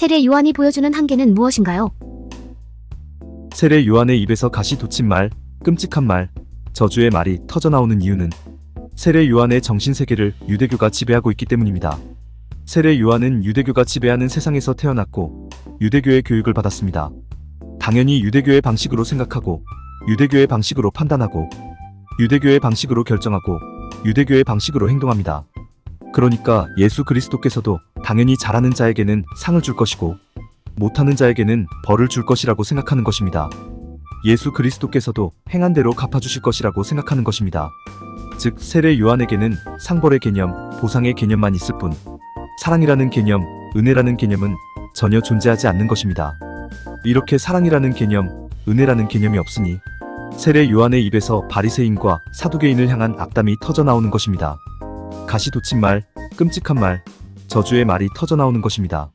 세례 요한이 보여주는 한계는 무엇인가요? 세례 요한의 입에서 가시 돋친 말, 끔찍한 말, 저주의 말이 터져나오는 이유는 세례 요한의 정신세계를 유대교가 지배하고 있기 때문입니다. 세례 요한은 유대교가 지배하는 세상에서 태어났고 유대교의 교육을 받았습니다. 당연히 유대교의 방식으로 생각하고 유대교의 방식으로 판단하고 유대교의 방식으로 결정하고 유대교의 방식으로 행동합니다. 그러니까 예수 그리스도께서도 당연히 잘하는 자에게는 상을 줄 것이고 못하는 자에게는 벌을 줄 것이라고 생각하는 것입니다. 예수 그리스도께서도 행한 대로 갚아주실 것이라고 생각하는 것입니다. 즉, 세례 요한에게는 상벌의 개념, 보상의 개념만 있을 뿐, 사랑이라는 개념, 은혜라는 개념은 전혀 존재하지 않는 것입니다. 이렇게 사랑이라는 개념, 은혜라는 개념이 없으니, 세례 요한의 입에서 바리새인과 사두개인을 향한 악담이 터져 나오는 것입니다. 가시 돋친 말, 끔찍한 말, 저주의 말이 터져 나오는 것입니다.